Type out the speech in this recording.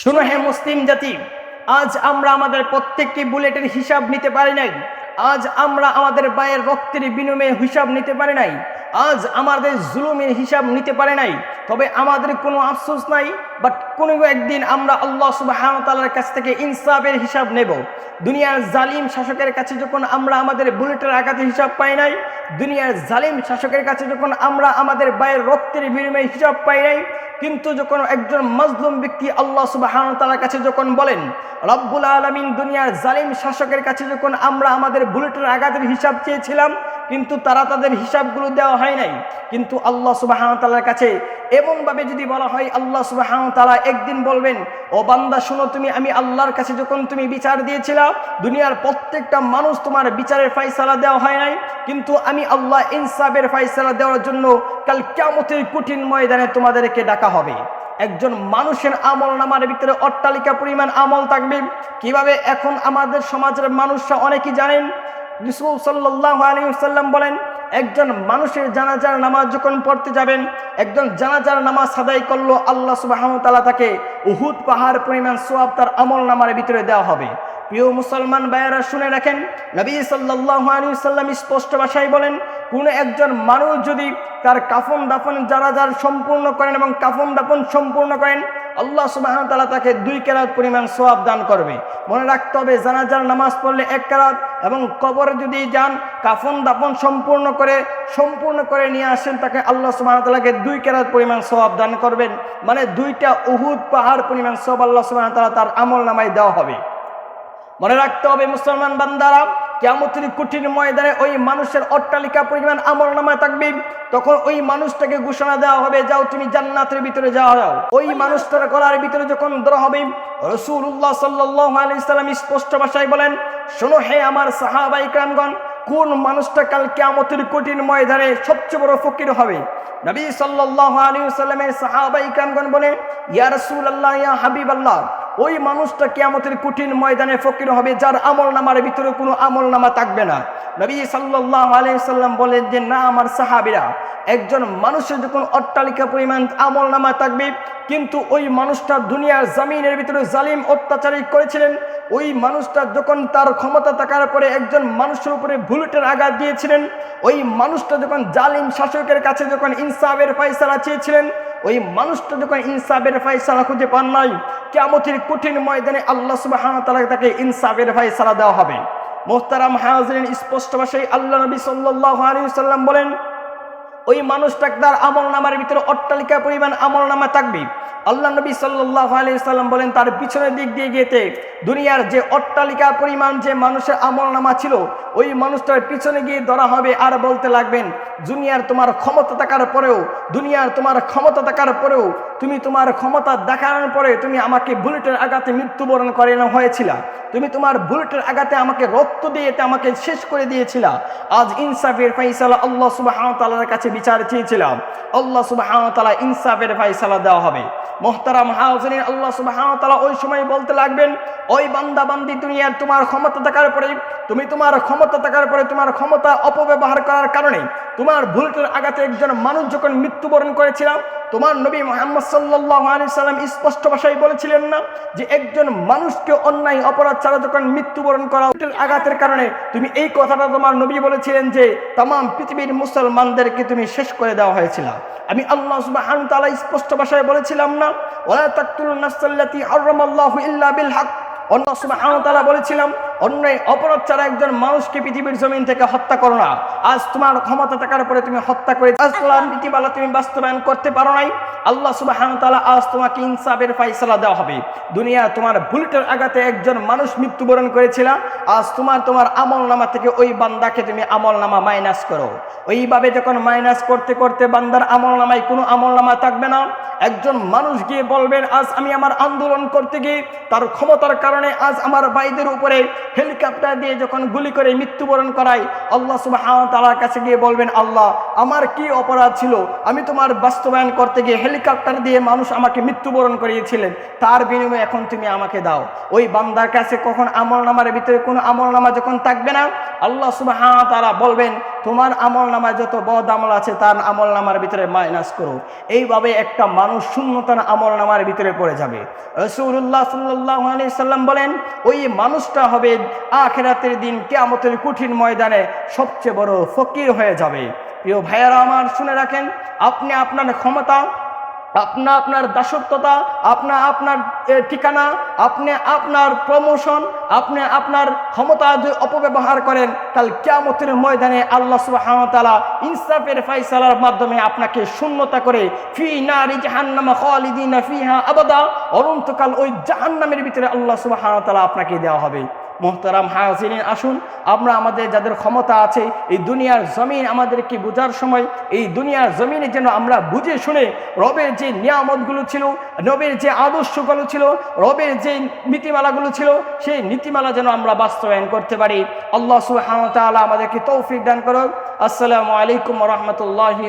শুনো, হে মুসলিম জাতি, আজ আমরা আমাদের প্রত্যেকটি বুলেটের হিসাব নিতে পারি নাই। আজ আমরা আমাদের বায়ের রক্তের বিনিময়ে হিসাব নিতে পারি নাই। আজ আমাদের জুলুমের হিসাব নিতে পারে নাই। তবে আমাদের কোনো আফসোস নাই বাট কোনো একদিন আমরা আল্লাহ সুবাহতালার কাছ থেকে ইনসাফের হিসাব নেব। দুনিয়ার জালিম শাসকের কাছে যখন আমরা আমাদের বুলেটের আঘাতে হিসাব পাই নাই, দুনিয়ার জালিম শাসকের কাছে যখন আমরা আমাদের বায়ের রক্তের বিনিময়ে হিসাব পাই নাই, কিন্তু যখন একজন মজলুম ব্যক্তি আল্লাহ সুবাহ তালার কাছে যখন বলেন, রব্বুল আলমিন দুনিয়ার জালিম শাসকের কাছে যখন আমরা আমাদের বুলেটের আঘাতের হিসাব চেয়েছিলাম কিন্তু তারা তাদের হিসাবগুলো দেওয়া হয় নাই। কিন্তু আল্লাহ সুবাহ তালার কাছে এমনভাবে যদি বলা হয়, আল্লাহ সুবাহ তালা একদিন বলবেন, ও বান্দা, শুনো তুমি, আমি আল্লাহর কাছে যখন তুমি বিচার দিয়েছিলা দুনিয়ার প্রত্যেকটা মানুষ তোমার বিচারের ফাইসালা দেওয়া হয় নাই। কিন্তু আমি আল্লাহ ইনসাফের ফাইসালা দেওয়ার জন্য কাল কেমতের কঠিন ময়দানে তোমাদেরকে ডাকা হবে। একজন মানুষের আমল নামার ভিতরে অট্টালিকা পরিমাণ আমল থাকবে। কীভাবে এখন আমাদের সমাজের মানুষরা অনেকেই জানেন রসুল সাল্লাহ আলী সাল্লাম বলেন, একজন মানুষের জানাজার নামাজ যখন পড়তে যাবেন, একজন জানাজার নামাজ সাদাই করল আল্লাহ সুবাহ তালা তাকে উহুদ পাহাড় পরিমাণ সোয়াব তার আমল নামার ভিতরে দেওয়া হবে। প্রিয় মুসলমান ভাইয়েরা, শুনে রাখেন, নবী সাল্লাহ আলী সাল্লাম স্পষ্ট ভাষায় বলেন, কোন একজন মানুষ যদি তার কাফন দাফন যার সম্পূর্ণ করেন এবং কাফন দাফন সম্পূর্ণ করেন আল্লাহ সুবাহ তালা তাকে দুই কেরাত পরিমাণ সোয়াব দান করবে। মনে রাখতে হবে, জানাজার নামাজ পড়লে এক কেরাত এবং কবরে যদি যান, কাফন দাফন সম্পূর্ণ করে সম্পূর্ণ করে নিয়ে আসেন, তাকে আল্লাহ সুবাহ তালাকে দুই কেরাত পরিমাণ সোয়াব দান করবেন। মানে দুইটা উহুদ পাহাড় পরিমাণ সব আল্লাহ সুবাহ তালা তার আমল নামায় দেওয়া হবে। মনে রাখতে হবে, মুসলমান বান্দারা কেমতের কঠিন ময়দানে ওই মানুষের অট্টালিকা পরিমাণ আমল নামায় থাকবে তখন ওই মানুষটাকে ঘোষণা দেওয়া হবে, যাও তুমি জান্নাতের ভিতরে যাওয়া যাও। ওই মানুষটার গলার ভিতরে যখন ধরা হবে রসুল্লাহ সাল্লাহ আলি সাল্লাম স্পষ্ট ভাষায় বলেন, শোনো হে আমার সাহাবাই ক্রামগণ কোন মানুষটা কাল কেমতের কঠিন ময়দানে সবচেয়ে বড় ফকির হবে? নবী সাল্লাহ আলী সাল্লামের সাহাবাই ক্রামগণ বলে, ইয়া রসুল আল্লাহ ইয়া হাবিব আল্লাহ ওই মানুষটা কেয়ামতের কঠিন ময়দানে ফকির হবে, যার আমল নামার ভিতরে কোনো আমল নামা থাকবে না। নবী সাল্লাহ আলাইসাল্লাম বলেন যে, না, আমার সাহাবিরা, একজন মানুষের যখন অট্টালিকা পরিমাণ আমল নামা থাকবে, কিন্তু ওই মানুষটা দুনিয়ার জামিনের ভিতরে জালিম অত্যাচারী করেছিলেন, ওই মানুষটা যখন তার ক্ষমতা থাকার পরে একজন মানুষের উপরে বুলেটের আঘাত দিয়েছিলেন, ওই মানুষটা যখন জালিম শাসকের কাছে যখন ইনসাফের ফাইসালা চেয়েছিলেন, ওই মানুষটা যখন ইনসাফের ফাইসালা খুঁজে পান নাই কেমতের কঠিন ময়দানে আল্লাহ সুবাহ তাকে ইনসাফের ফাইসালা দেওয়া হবে। মোহতারাম হাজরিন স্পষ্ট ভাষায় আল্লাহ নবী সাল্লাম বলেন, ওই মানুষটা তার আমল নামার ভিতরে অট্টালিকা পরিমাণ আমল নামা থাকবে। আল্লাহ নবী সাল্লাহ আলি সাল্লাম বলেন, তার পিছনের দিক দিয়ে গিয়েতে দুনিয়ার যে অট্টালিকা পরিমাণ যে মানুষের আমল নামা ছিল, ওই মানুষটার পিছনে গিয়ে ধরা হবে আর বলতে লাগবেন, দুনিয়ার তোমার ক্ষমতা থাকার পরেও, দুনিয়ার তোমার ক্ষমতা থাকার পরেও তুমি তোমার ক্ষমতা দেখানোর পরে তুমি আমাকে বুলেটের আঘাতে মৃত্যুবরণ করে হয়েছিল। তুমি তোমার বুলেটের আঘাতে আমাকে রক্ত দিয়ে আমাকে শেষ করে দিয়েছিল। আজ ইনসাফের ফাইসালা আল্লাহ সুবাহ তালার কাছে বিচার চেয়েছিলাম। আল্লাহ সুবাহ তালা ইনসাফের ফাইসালা দেওয়া হবে। মোহতারাম হাউসিন আল্লাহ সুবাহ তালা ওই সময় বলতে লাগবেন, ওই বান্দা বান্দি দুনিয়ার তোমার ক্ষমতা থাকার পরে, তুমি তোমার ক্ষমতা থাকার পরে তোমার ক্ষমতা অপব্যবহার করার কারণে তোমার ভুলটার আঘাতে একজন মানুষ যখন মৃত্যুবরণ করেছিলাম তোমার নবী মোহাম্মদ সাল্লাহ আলি সাল্লাম স্পষ্ট ভাষায় বলেছিলেন না যে একজন মানুষকে অন্যায়, অপরাধ ছাড়া যখন মৃত্যুবরণ করা আঘাতের কারণে তুমি এই কথাটা তোমার নবী বলেছিলেন যে তাম পৃথিবীর মুসলমানদেরকে তুমি শেষ করে দেওয়া হয়েছিল। আমি আল্লাহ সুবাহ তালা স্পষ্ট ভাষায় বলেছিলাম না ওলা তাকতুল নাসাল্লাতি আল্লাহ ইল্লা বিল হক। অন্য সুবাহ বলেছিলাম অন্যায় অপরাধ ছাড়া একজন মানুষকে পৃথিবীর জমিন থেকে হত্যা করো না। আজ তোমার ক্ষমতা থাকার পরে তুমি হত্যা করে আসলাম নীতিমালা তুমি বাস্তবায়ন করতে পারো নাই। আল্লাহ সুবাহ আজ তোমাকে ইনসাফের ফাইসলা দেওয়া হবে। দুনিয়া তোমার বুলেটের আঘাতে একজন মানুষ মৃত্যুবরণ করেছিল। আজ তোমার তোমার আমল নামা থেকে ওই বান্দাকে তুমি আমল নামা মাইনাস করো। ওইভাবে যখন মাইনাস করতে করতে বান্দার আমল নামায় কোনো আমল নামা থাকবে না। একজন মানুষ গিয়ে বলবেন, আজ আমি আমার আন্দোলন করতে গিয়ে তার ক্ষমতার কারণে আজ আমার ভাইদের উপরে হেলিকপ্টার দিয়ে যখন গুলি করে মৃত্যুবরণ করাই আল্লাহ সুবাহ তালার কাছে গিয়ে বলবেন, আল্লাহ, আমার কি অপরাধ ছিল? আমি তোমার বাস্তবায়ন করতে গিয়ে হেলিকপ্টার দিয়ে মানুষ আমাকে মৃত্যুবরণ করিয়েছিলেন। তার বিনিময়ে এখন তুমি আমাকে দাও। ওই বান্দার কাছে কখন আমল নামার ভিতরে কোনো আমল নামা যখন থাকবে না আল্লাহ সুবাহ তারা বলবেন, তোমার আমল নামায় যত বদ আমল আছে, তার আমল নামার ভিতরে মাইনাস করো। এইভাবে একটা মানুষ শূন্যতার আমল নামার ভিতরে পড়ে যাবে। রসুল্লাহ সাল্লাহ সাল্লাম বলেন, ওই মানুষটা হবে আখেরাতের দিন কেয়ামতের কঠিন ময়দানে সবচেয়ে বড় ফকির হয়ে যাবে। প্রিয় ভাইয়ারা আমার শুনে রাখেন, আপনি আপনার ক্ষমতা আপনা আপনার দাসত্বতা, আপনা আপনার ঠিকানা, আপনি আপনার প্রমোশন আপনি আপনার ক্ষমতা যদি অপব্যবহার করেন কাল কেয়ামতের ময়দানে আল্লাহ সুবাহতালা ইনসাফের ফাইসালার মাধ্যমে আপনাকে শূন্যতা করে ফি নারি জাহান্নামা খালিদিনা ফিহা আবাদা, অনন্তকাল ওই জাহান্নামের ভিতরে আল্লাহ সুবাহতালা আপনাকে দেওয়া হবে। মোহতারাম হাজিন আসুন। আমরা আমাদের যাদের ক্ষমতা আছে, এই দুনিয়ার জমিন আমাদেরকে বোঝার সময়, এই দুনিয়ার জমিনে যেন আমরা বুঝে শুনে রবের যে নিয়ামতগুলো ছিল, রবের যে আদর্শগুলো ছিল, রবের যে নীতিমালাগুলো ছিল, সেই নীতিমালা যেন আমরা বাস্তবায়ন করতে পারি। আল্লাহ সুবাহ আমাদেরকে তৌফিক দান করো আসসালামু আলাইকুম রহমতুল্লাহি